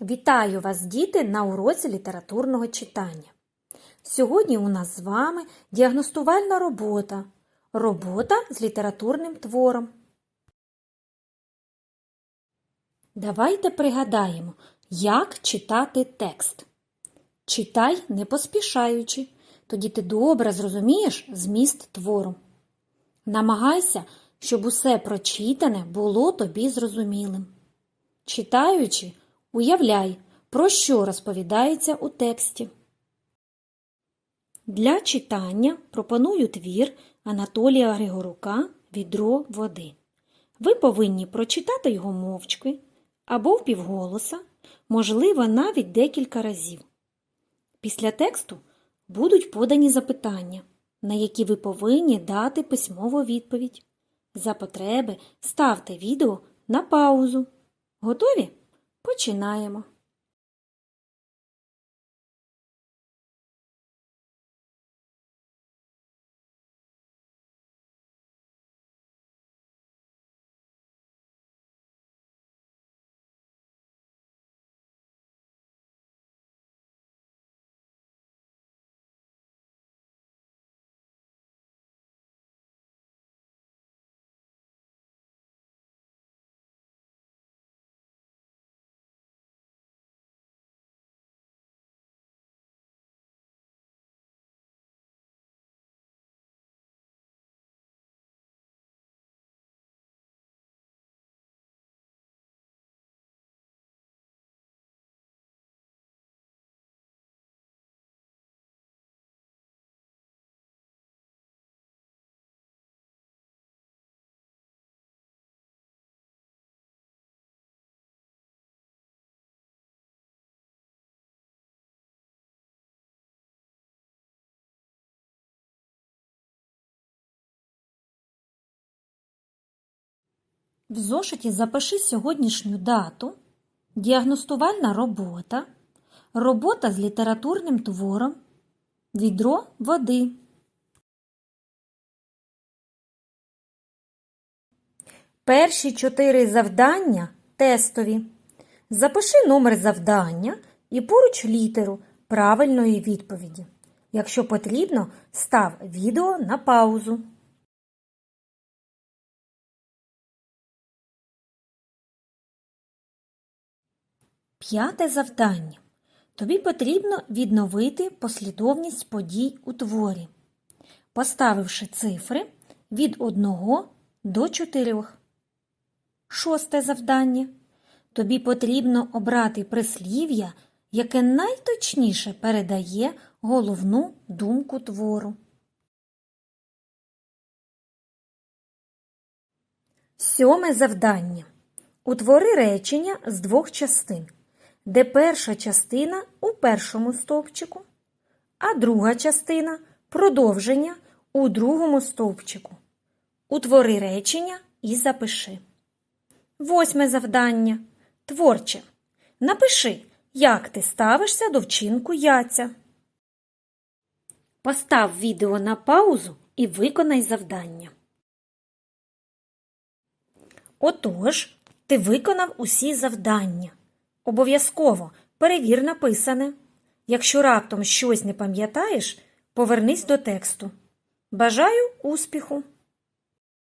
Вітаю вас, діти, на уроці літературного читання. Сьогодні у нас з вами діагностувальна робота. Робота з літературним твором. Давайте пригадаємо, як читати текст. Читай не поспішаючи, тоді ти добре зрозумієш зміст твору. Намагайся, щоб усе прочитане було тобі зрозумілим. Читаючи, уявляй, про що розповідається у тексті. Для читання пропоную твір Анатолія Григорука Відро води. Ви повинні прочитати його мовчки або впівголоса, можливо, навіть декілька разів. Після тексту будуть подані запитання, на які ви повинні дати письмову відповідь. За потреби ставте відео на паузу. Готові? Починаємо. В зошиті запиши сьогоднішню дату, діагностувальна робота, робота з літературним твором, відро води. Перші чотири завдання тестові. Запиши номер завдання і поруч літеру правильної відповіді. Якщо потрібно, став відео на паузу. П'яте завдання. Тобі потрібно відновити послідовність подій у творі, поставивши цифри від 1 до 4. Шосте завдання. Тобі потрібно обрати прислів'я, яке найточніше передає головну думку твору. Сьоме завдання. Утвори речення з двох частин, де перша частина у першому стовпчику, а друга частина продовження у другому стовпчику. Утвори речення і запиши. Восьме завдання. Творче. Напиши, як ти ставишся до вчинку яця. Постав відео на паузу і виконай завдання. Отож, ти виконав усі завдання. Обов'язково перевір написане. Якщо раптом щось не пам'ятаєш, повернись до тексту. Бажаю успіху!